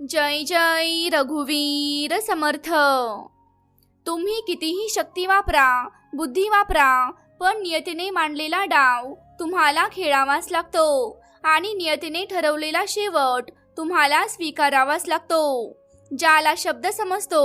जय जय रघुवीर समर्थ. तुम्ही कितीही शक्ती वापरा बुद्धी वापरा पण नियतीने मांडलेला डाव तुम्हाला खेळावाच लागतो आणि नियतीने ठरवलेला शेवट तुम्हाला स्वीकारावाच लागतो. ज्याला शब्द समजतो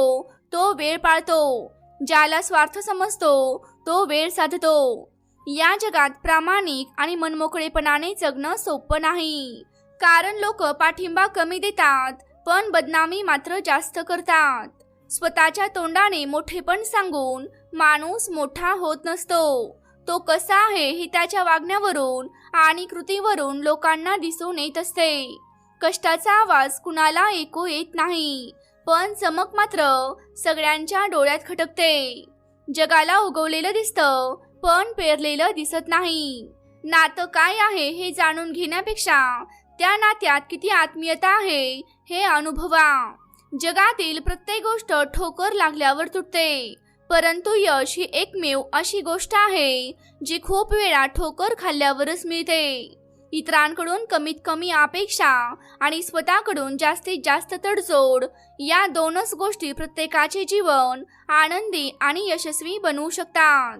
तो वेळ पाळतो. ज्याला स्वार्थ समजतो तो वेळ साधतो. या जगात प्रामाणिक आणि मनमोकळेपणाने जगणं सोपं नाही. कारण लोक पाठिंबा कमी देतात पण बदनामी मात्र जास्त करतात. स्वतःच्या तोंडाने मोठेपण सांगून माणूस मोठा होत नसतो. तो कसा आहे हे त्याच्या वागण्यावरून आणि कृतीवरून लोकांना दिसून येत असते. कष्टाचा आवाज कुणाला ऐकू येत नाही पण चमक मात्र सगळ्यांच्या डोळ्यात खटकते. जगाला उगवलेलं दिसतं पण पेरलेलं दिसत नाही. नातं काय आहे हे जाणून घेण्यापेक्षा त्या नात्यात किती आत्मीयता आहे हे अनुभवा जगातील प्रत्येक गोष्ट ठोकर लागल्यावर तुटते. परंतु यश ही एकमेव अशी गोष्ट आहे जी खूप वेळा ठोकर खाल्ल्यावरच मिळते. इतरांकडून कमीत कमी अपेक्षा आणि स्वतःकडून जास्तीत जास्त तडजोड या दोनच गोष्टी प्रत्येकाचे जीवन आनंदी आणि यशस्वी बनवू शकतात.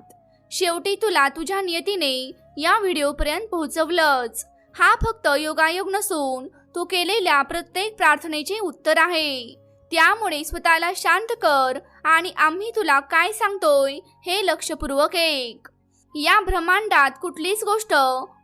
शेवटी तुला तुझ्या नियतीने या व्हिडिओपर्यंत पोहोचवलंच. हा फक्त योगायोग नसून तू केलेल्या प्रत्येक प्रार्थनेचे उत्तर आहे. त्यामुळे स्वतःला शांत कर आणि आम्ही तुला काय सांगतोय हे लक्षपूर्वक ऐक. या ब्रह्मांडात कुठलीच गोष्ट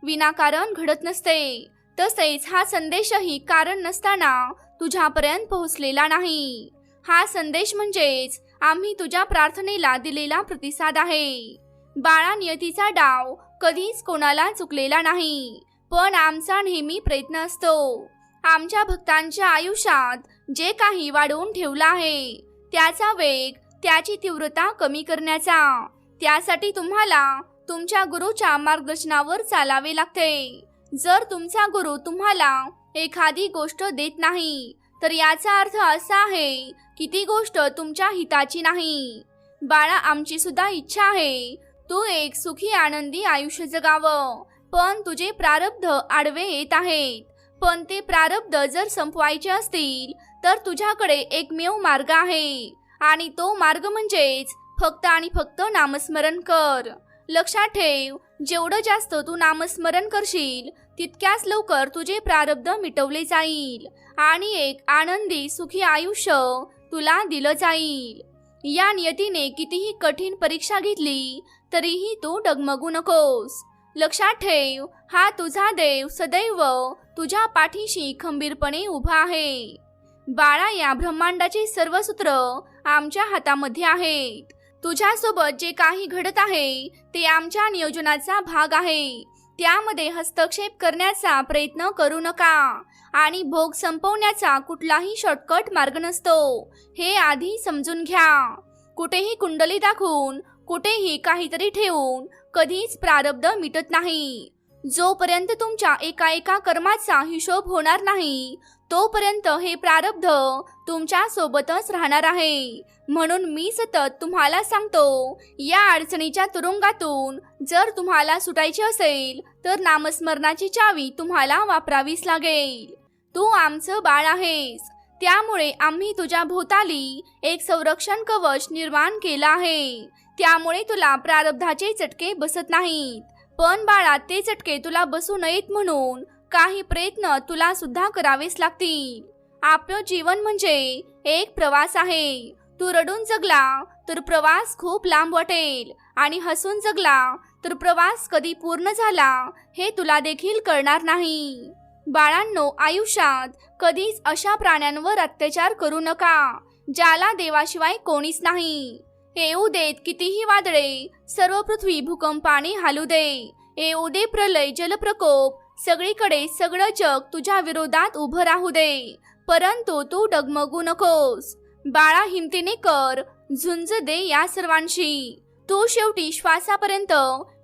विनाकारण घडत नसते. तसेच हा संदेशही कारण नसताना तुझ्यापर्यंत पोहोचलेला नाही. हा संदेश म्हणजेच आम्ही तुझ्या प्रार्थनेला दिलेला प्रतिसाद आहे. बाळा नियतीचा डाव कधीच कोणाला चुकलेला नाही पण आमचा नेहमी प्रयत्न असतो. आमच्या भक्तांच्या आयुष्यात जे काही वाढवून ठेवलं आहे त्याचा वेग त्याची तीव्रता कमी करण्याचा. त्यासाठी तुम्हाला तुमच्या गुरुच्या मार्गदर्शनावर चालावे लागते. जर तुमचा गुरु तुम्हाला एखादी गोष्ट देत नाही तर याचा अर्थ असा आहे की ती गोष्ट तुमच्या हिताची नाही. बाळा आमची सुद्धा इच्छा आहे तू एक सुखी आनंदी आयुष्य जगावं पण तुझे प्रारब्ध आडवे येत आहेत. पण ते प्रारब्ध जर संपवायचे असतील तर तुझ्याकडे एकमेव मार्ग आहे. आणि तो मार्ग म्हणजेच फक्त आणि फक्त नामस्मरण कर. लक्षात ठेव जेवढं जास्त तू नामस्मरण करशील तितक्याच लवकर तुझे प्रारब्ध मिटवले जाईल. आणि एक आनंदी सुखी आयुष्य तुला दिलं जाईल. या नियतीने कितीही कठीण परीक्षा घेतली तरीही तू डगमगू नकोस. लक्षात ठेव हा तुझा देव सदैव तुझ्या पाठीशी खंबीरपणे उभा आहे. बाळा या ब्रह्मांडाचे सर्व सूत्र आमच्या हातामध्ये आहेत. तुझ्यासोबत जे काही घडत आहे ते आमच्या नियोजनाचा भाग आहे. त्यामध्ये हस्तक्षेप करण्याचा प्रयत्न करू नका आणि भोग संपवण्याचा कुठलाही शॉर्टकट मार्ग नसतो. हे आधी समजून घ्या. कुठेही कुंडली दाखवून कुठेही काहीतरी ठेवून कधीच प्रारब्ध मिटत नाही. जोपर्यंत तुमच्या एका एका कर्माचा हिशोब होणार नाही तोपर्यंत हे प्रारब्ध तुमच्या सोबतच राहणार आहे. म्हणून मी सतत तुम्हाला सांगतो या अडचणीच्या तुरुंगातून जर तुम्हाला सुटायचे असेल तर नामस्मरणाची चावी तुम्हाला वापरावीच लागेल. तू आमचं बाळ आहेस. त्यामुळे आम्ही तुझ्या भोवताली एक संरक्षण कवच निर्माण केलं आहे. त्यामुळे तुला प्रारब्धाचे चटके बसत नाहीत. पण बाळा ते चटके तुला बसू नयेत म्हणून. काही प्रयत्न तुला सुद्धा करावेच लागतील. आपलं जीवन म्हणजे एक प्रवास आहे. तू रडून जगला तर प्रवास खूप लांब वाटेल. आणि हसून जगला तर प्रवास कधी पूर्ण झाला हे तुला देखील कळणार नाही. बाळांनो आयुष्यात कधीच अशा प्राण्यांवर अत्याचार करू नका ज्याला देवाशिवाय कोणीच नाही. येऊ देत कितीही वादळे सर्व पृथ्वी भूकंपाने हालू दे. येऊ दे प्रलय जलप्रकोप सगळीकडे सगळं जग तुझ्या विरोधात उभं राहू दे. परंतु तू डगमगू नकोस. बाळा हिमतीने कर झुंज दे या सर्वांशी. तू शेवटी श्वासापर्यंत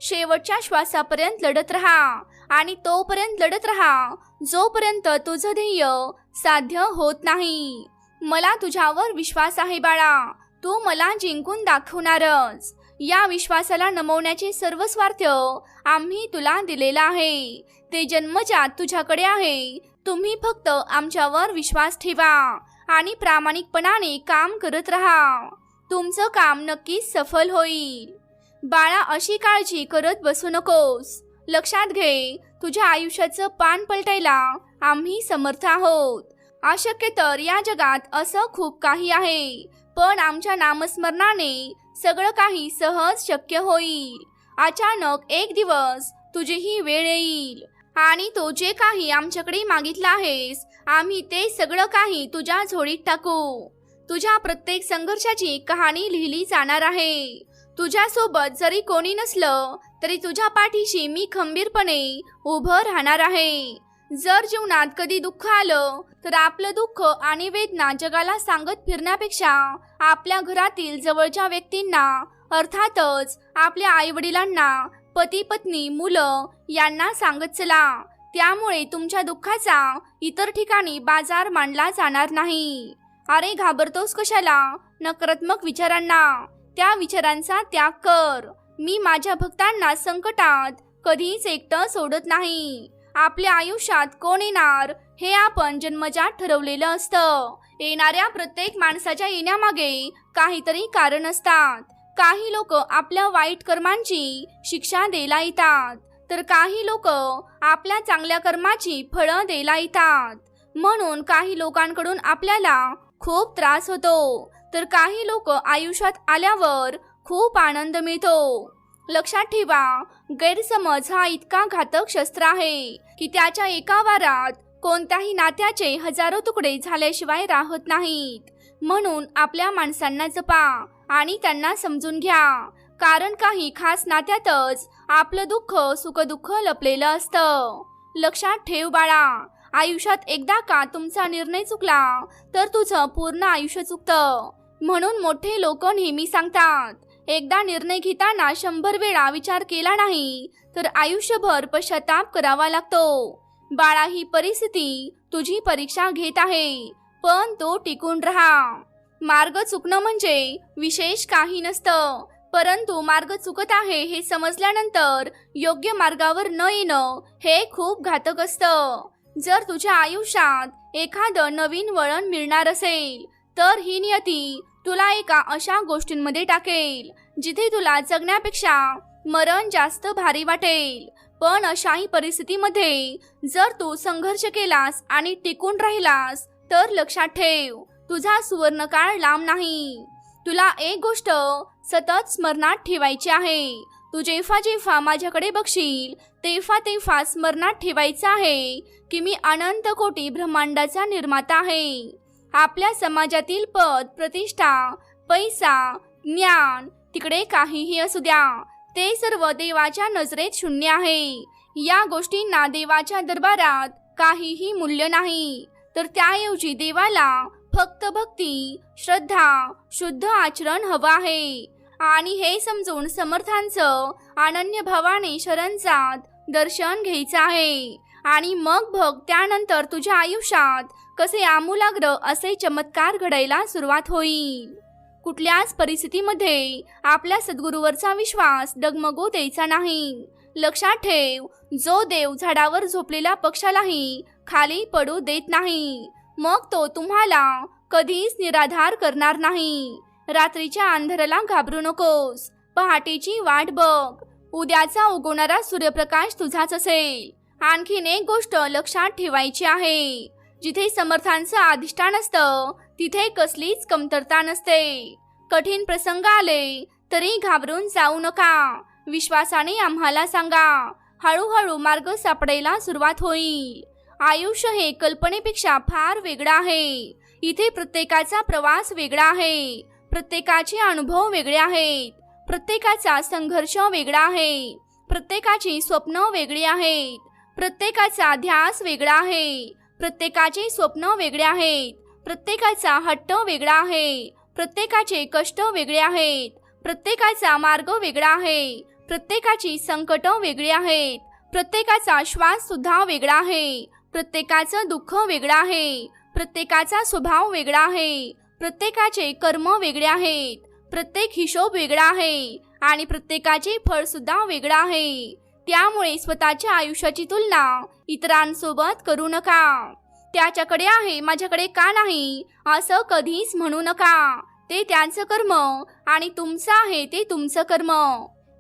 शेवटच्या श्वासापर्यंत लढत राहा आणि तोपर्यंत लढत राहा. जोपर्यंत तुझं ध्येय साध्य होत नाही. मला तुझ्यावर विश्वास आहे बाळा. तू मला जिंकून दाखवणारच. या विश्वासाला नमवण्याचे सर्व स्वार्थ आम्ही तुला दिलेला आहे. ते जन्मजात तुझ्याकडे आहे. तुम्ही फक्त आमच्यावर विश्वास ठेवा आणि प्रामाणिकपणाने काम करत राहा. तुमचं काम नक्कीच सफल होईल. बाळा अशी काळजी करत बसू नकोस. लक्षात घे तुझ्या आयुष्याचं पान पलटायला आम्ही समर्थ आहोत. अशक्य तर या जगात असं खूप काही आहे. पण आमच्या नामस्मरणाने सगळं काही सहज शक्य होईल. अचानक एक दिवस तुझी ही वेळ येईल. आणि तो जे काही आमच्याकडे मागितलं आहेस आम्ही ते सगळं काही तुझ्या झोडीत टाकू. तुझ्या प्रत्येक संघर्षाची कहाणी लिहिली जाणार आहे. तुझ्यासोबत जरी कोणी नसलं तरी तुझ्या पाठीशी मी खंबीरपणे उभं राहणार आहे. जर जीवनात कधी दुःख आलं तर आपलं दुःख आणि वेदना जगाला सांगत फिरण्यापेक्षा आपल्या घरातील जवळच्या व्यक्तींना अर्थातच आपल्या आईवडिलांना पती पत्नी मुलं यांना सांगत चला. त्यामुळे तुमच्या दुःखाचा इतर ठिकाणी बाजार मांडला जाणार नाही. अरे घाबरतोस कशाला? नकारात्मक विचारांना. त्या विचारांचा त्याग कर. मी माझ्या भक्तांना संकटात कधीच एकटं सोडत नाही. आपल्या आयुष्यात कोण येणार हे आपण जन्मजात ठरवलेलं असतं. येणाऱ्या प्रत्येक माणसाच्या येण्यामागे काहीतरी कारण असतात. काही लोक आपल्या वाईट कर्मांची शिक्षा द्यायला येतात. तर काही लोक आपल्या चांगल्या कर्माची फळं द्यायला येतात. म्हणून काही लोकांकडून आपल्याला खूप त्रास होतो. तर काही लोक आयुष्यात आल्यावर खूप आनंद मिळतो. लक्षात ठेवा गैरसमज हा इतका घातक शस्त्र आहे की त्याच्या एका वारात कोणत्याही नात्याचे हजारो तुकडे झाल्याशिवाय राहत नाहीत. म्हणून आपल्या माणसांना जपा आणि त्यांना समजून घ्या. कारण काही खास नात्यातच आपलं दुःख सुखदुःख लपलेलं असतं. लक्षात ठेव बाळा. आयुष्यात एकदा का तुमचा निर्णय चुकला तर तुझं पूर्ण आयुष्य चुकतं. म्हणून मोठे लोक नेहमी सांगतात एकदा निर्णय घेताना शंभर वेळा विचार केला नाही तर आयुष्यभर पश्चाताप करावा लागतो. बाळा ही परिस्थिती तुझी परीक्षा घेत आहे पण तो टिकून राहा. मार्ग चुकणं म्हणजे विशेष काही नसतं परंतु मार्ग चुकत आहे हे समजल्यानंतर योग्य मार्गावर न येणं हे खूप घातक असतं. जर तुझ्या आयुष्यात एखादं नवीन वळण मिळणार असेल तर ही नियती तुला एका अशा गोष्टींमध्ये टाकेल जिथे तुला जगण्यापेक्षा मरण जास्त भारी वाटेल. पण अशाही परिस्थितीमध्ये जर तू संघर्ष केलास आणि टिकून राहिलास तर लक्षात ठेव तुझा सुवर्णकाळ लांब नाही. तुला एक गोष्ट सतत स्मरणात ठेवायची आहे. तू जेव्हा जेव्हा माझ्याकडे बघशील तेव्हा तेव्हा स्मरणात ठेवायचं आहे की मी अनंत कोटी ब्रह्मांडाचा निर्माता आहे. आपल्या समाजातील पद प्रतिष्ठा पैसा ज्ञान तिकडे काहीही असू द्या. ते सर्व देवाच्या नजरेत शून्य आहे. या गोष्टींना देवाच्या दरबारात काहीही मूल्य नाही. तर त्याऐवजी देवाला फक्त भक्ती श्रद्धा शुद्ध आचरण हवं आहे. आणि हे समजून समर्थांचं अनन्य भावाने शरणजात दर्शन घ्यायचं आहे. आणि मग बघ त्यानंतर तुझ्या आयुष्यात कसे आमूलाग्र असे चमत्कार घडायला सुरुवात होईल. कुठल्याच परिस्थितीमध्ये आपल्या सद्गुरूवरचा विश्वास डगमगू द्यायचा नाही. लक्षात ठेव जो देव झाडावर झोपलेल्या पक्षालाही खाली पडू देत नाही. मग तो तुम्हाला कधीच निराधार करणार नाही. रात्रीच्या अंधाराला घाबरू नकोस. पहाटेची वाट बघ. उद्याचा उगवणारा सूर्यप्रकाश तुझाच असेल. आणखीन एक गोष्ट लक्षात ठेवायची आहे. जिथे समर्थांचं अधिष्ठान असतं तिथे कसलीच कमतरता नसते. कठीण प्रसंग आले तरी घाबरून जाऊ नका. विश्वासाने आम्हाला सांगा हळूहळू मार्ग सापडायला सुरुवात होईल. आयुष्य हे कल्पनेपेक्षा फार वेगळं आहे. इथे प्रत्येकाचा प्रवास वेगळा आहे. प्रत्येकाचे अनुभव वेगळे आहेत. प्रत्येकाचा संघर्ष वेगळा आहे. प्रत्येकाची स्वप्न वेगळी आहेत. प्रत्येकाचा ध्यास वेगळा आहे. प्रत्येकाचे स्वप्न वेगळे आहेत. प्रत्येकाचा हट्ट वेगळा आहे. प्रत्येकाचे कष्ट वेगळे आहेत. प्रत्येकाचा मार्ग वेगळा आहे. प्रत्येकाची संकट वेगळी आहेत. प्रत्येकाचा श्वास सुद्धा वेगळा आहे. प्रत्येकाचं दुःख वेगळं आहे. प्रत्येकाचा स्वभाव वेगळा आहे. प्रत्येकाचे कर्म वेगळे आहेत. प्रत्येक हिशोब वेगळा आहे. आणि प्रत्येकाचे फळ सुद्धा वेगळं आहे. त्यामुळे स्वतःच्या आयुष्याची तुलना इतरांसोबत करू नका. त्याच्याकडे आहे माझ्याकडे का नाही असं कधीच म्हणू नका. ते त्यांचं कर्म आणि तुमचं आहे ते तुमचं कर्म.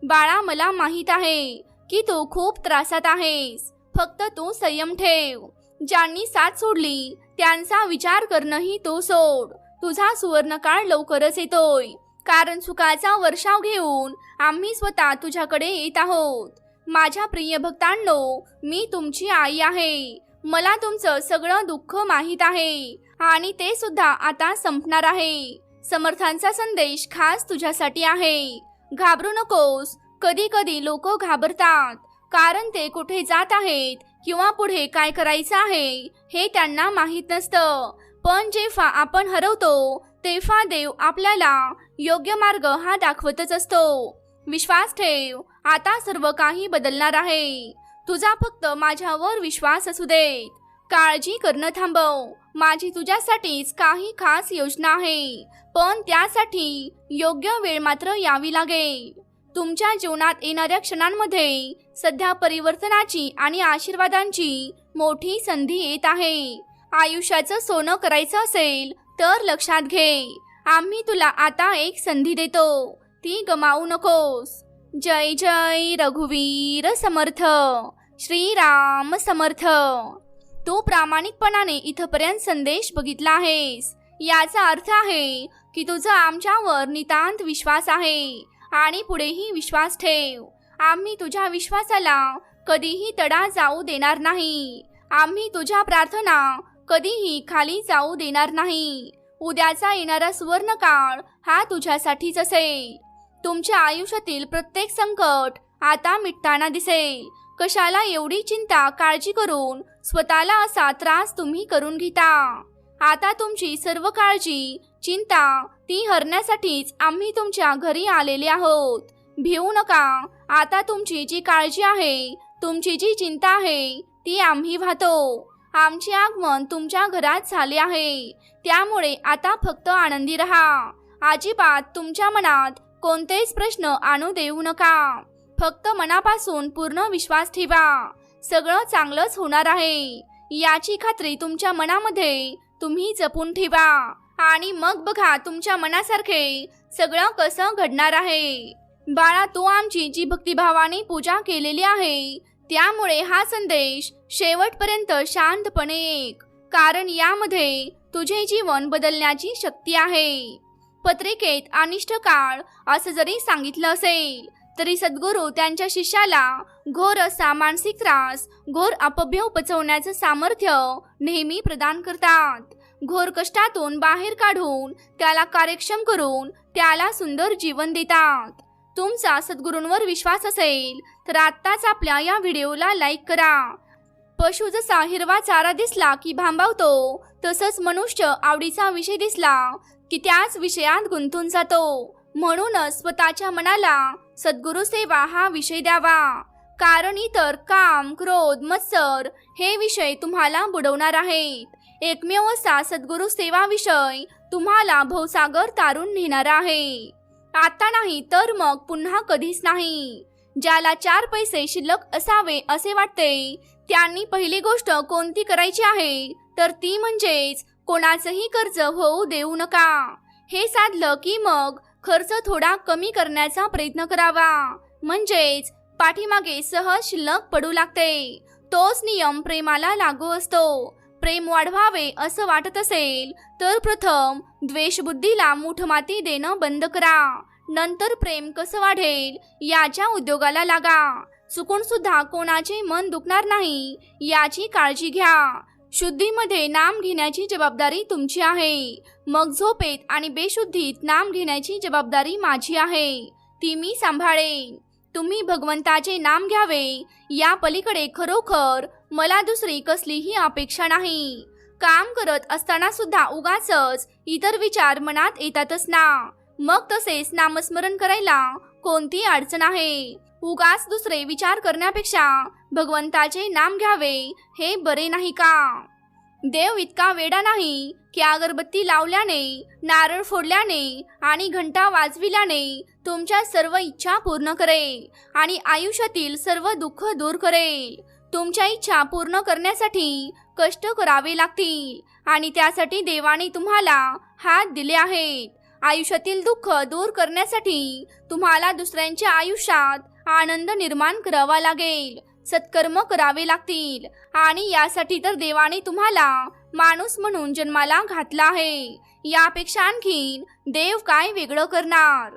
बाळा मला माहीत आहे की तू खूप त्रासात आहेस. फक्त तू संयम ठेव. ज्यांनी साथ सोडली त्यांचा विचार करणंही तो सोड. तुझा सुवर्णकाळ लवकरच येतोय. कारण सुखाचा वर्षाव घेऊन आम्ही स्वतः तुझ्याकडे येत आहोत. माझ्या प्रिय भक्तांनो मी तुमची आई आहे. मला तुमचं सगळं दुःख माहीत आहे आणि ते सुद्धा आता संपणार आहे. समर्थांचा संदेश खास तुझ्यासाठी आहे. घाबरू नकोस कधी कधी लोक घाबरतात कारण ते कुठे जात आहेत किंवा पुढे काय करायचं आहे हे त्यांना माहीत नसतं. पण जेव्हा आपण हरवतो तेव्हा देव आपल्याला योग्य मार्ग हा दाखवतच असतो. विश्वास ठेव आता सर्व काही बदलणार आहे. तुझा फक्त माझ्यावर विश्वास असू दे काळजी करणं थांबव. माझी तुझ्यासाठीच काही खास योजना आहे. पण त्यासाठी योग्य वेळ मात्र यावी लागेल. तुमच्या जीवनात येणाऱ्या क्षणांमध्ये सध्या परिवर्तनाची आणि आशीर्वादांची मोठी संधी येत आहे. आयुष्याचं सोनं करायचं असेल तर लक्षात घे. आम्ही तुला आता एक संधी देतो. ती गमावू नकोस. जय जय रघुवीर समर्थ श्रीराम समर्थ. तू प्रामाणिकपणाने इथपर्यंत संदेश बघितला आहेस. याचा अर्थ आहे की तुझा आमच्यावर नितांत विश्वास आहे आणि पुढेही विश्वास ठेव. आम्ही तुझ्या विश्वासाला कधीही तडा जाऊ देणार नाही. आम्ही तुझ्या प्रार्थना कधीही खाली जाऊ देणार नाही. उद्याचा येणारा सुवर्ण काळ हा तुझ्यासाठीच असेल. तुमच्या आयुष्यातील प्रत्येक संकट आता मिटताना दिसेल. कशाला एवढी चिंता काळजी करून स्वतःला असा त्रास तुम्ही करून घेता? आता तुमची सर्व काळजी चिंता ती हरण्यासाठीच आम्ही तुमच्या घरी आलेले आहोत. भिवू नका. आता तुमची जी काळजी आहे तुमची जी चिंता आहे ती आम्ही वाहतो. आमचे आगमन तुमच्या घरात झाले आहे. त्यामुळे आता फक्त आनंदी रहा. अजिबात तुमच्या मनात कोणतेच प्रश्न आणू देऊ नका. फक्त मनापासून पूर्ण विश्वास ठेवा. सगळं चांगलंच होणार आहे. याची खात्री तुमच्या मनामध्ये तुम्ही जपून ठेवा. आणि मग बघा तुमच्या मनासारखे सगळं कसं घडणार आहे. बाळा तू आमची जी भक्तिभावाने पूजा केलेली आहे त्यामुळे हा संदेश शेवटपर्यंत शांतपणे एक कारण यामध्ये तुझे जीवन बदलण्याची शक्ती आहे. पत्रिकेत अनिष्ट काळ असं जरी सांगितलं असेल तरी सद्गुरू त्यांच्या शिष्याला घोर असा मानसिक त्रास घोर अपभ्य पचवण्याचं सामर्थ्य नेहमी प्रदान करतात. घोर कष्टातून बाहेर काढून त्याला कार्यक्षम करून त्याला सुंदर जीवन देतात. तुमचा सद्गुरूंवर विश्वास असेल तर आत्ताच आपल्या या व्हिडिओला लाईक करा. पशु जसा हिरवा चारा दिसला की भांबावतो. तसंच मनुष्य आवडीचा विषय दिसला की त्याच विषयात गुंतून जातो. म्हणूनच स्वतःच्या मनाला सद्गुरु सेवा हा विषय द्यावा. कारण इतर काम क्रोध मत्सर हे विषय तुम्हाला बुडवणार आहेत. एकमेव असा सद्गुरु सेवा विषय तुम्हाला भवसागर तारून नेणार आहे. आता नाही तर मग पुन्हा कधीच नाही. ज्याला चार पैसे शिल्लक असावे असे वाटते त्यांनी पहिली गोष्ट कोणती करायची आहे? तर ती म्हणजेच कोणाचंही कर्ज होऊ देऊ नका. हे साधलं की मग खर्च थोडा कमी करण्याचा प्रयत्न करावा. म्हणजेच पाठीमागे सहज शिल्लक पडू लागते. तोच नियम प्रेमाला लागू असतो. प्रेम वाढवावे असं वाटत असेल तर प्रथम द्वेषबुद्धीला मूठमाती देणं बंद करा. नंतर प्रेम कसं वाढेल याच्या उद्योगाला लागा. चुकून सुद्धा कोणाचे मन दुखणार नाही याची काळजी घ्या. शुद्धीमध्ये नाम घेण्याची जबाबदारी तुमची आहे. मग झोपेत आणि बेशुद्धीत नाम घेण्याची जबाबदारी माझी आहे. ती मी सांभाळेन. तुम्ही भगवंताचे नाम घ्यावे. या पलीकडे खरोखर मला दुसरी कसलीही अपेक्षा नाही. काम करत असताना सुद्धा उगाच इतर विचार मनात येतातच ना. मग तसेच नामस्मरण करायला कोणती अडचण आहे? उगाच दुसरे विचार करण्यापेक्षा भगवंताचे नाम घ्यावे हे बरे नाही का? देव इतका वेडा नाही की अगरबत्ती लावल्याने नारळ फोडल्याने आणि घंटा वाजविल्याने तुमच्या सर्व इच्छा पूर्ण करेल आणि आयुष्यातील सर्व दुःख दूर करेल. तुमच्या इच्छा पूर्ण करण्यासाठी कष्ट करावे लागतील आणि त्यासाठी देवाने तुम्हाला हात दिले आहेत. आयुष्यातील दुःख दूर करण्यासाठी तुम्हाला दुसऱ्यांच्या आयुष्यात आनंद निर्माण करावा लागेल. सत्कर्म करावे लागतील. आणि यासाठी तर देवाने तुम्हाला माणूस म्हणून जन्माला घातला आहे. यापेक्षा आणखीन देव काय वेगळं करणार?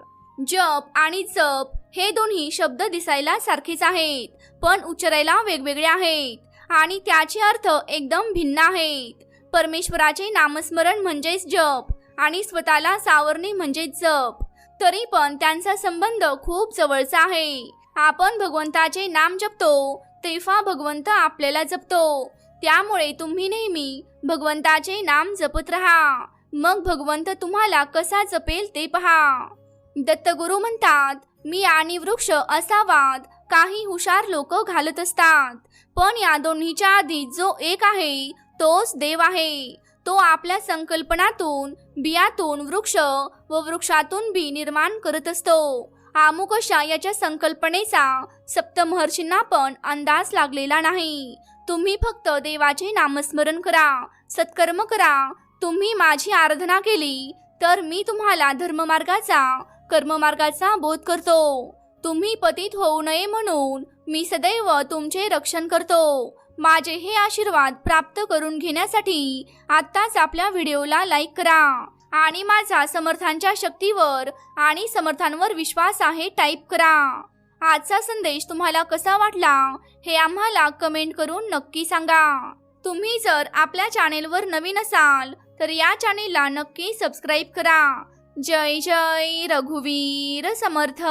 जप आणि जप हे दोन्ही शब्द दिसायला सारखेच आहेत पण उच्चारायला वेगवेगळे आहेत. आणि त्याचे अर्थ एकदम भिन्न आहेत. परमेश्वराचे नामस्मरण म्हणजेच जप आणि स्वतःला सावरणे म्हणजेच जप. तरी पण त्यांचा संबंध खूप जवळचा आहे. आपण भगवंताचे नाम जपतो तेव्हा भगवंत आपल्याला जपतो. त्यामुळे तुम्ही नेहमी भगवंताचे नाम जपत राहा. मग भगवंत तुम्हाला कसा जपेल ते पहा. दत्तगुरु म्हणतात मी आणि वृक्ष असा वाद काही हुशार लोक घालत असतात. पण या दोन्हीच्या आधी जो एक आहे तोच देव आहे. तो आपल्या संकल्पनातून बियातून वृक्ष व वृक्षातून बी निर्माण करत असतो. आमुकशा याच्या संकल्पनेचा सप्तमहर्षींना पण अंदाज लागलेला नाही. तुम्ही फक्त देवाचे नामस्मरण करा सत्कर्म करा. तुम्ही माझी आराधना केली तर मी तुम्हाला धर्ममार्गाचा कर्ममार्गाचा बोध करतो. तुम्ही पतित होऊ नये म्हणून मी सदैव तुमचे रक्षण करतो. माझे हे आशीर्वाद प्राप्त करून घेण्यासाठी आत्ताच आपल्या व्हिडिओला लाईक करा. आणि माझा समर्थांच्या शक्तीवर आणि समर्थांवर विश्वास आहे टाईप करा. आजचा संदेश तुम्हाला कसा वाटला हे आम्हाला कमेंट करून नक्की सांगा. तुम्ही जर आपल्या चॅनेलवर नवीन असाल तर या चॅनेलला नक्की सबस्क्राईब करा. जय जय रघुवीर समर्थ.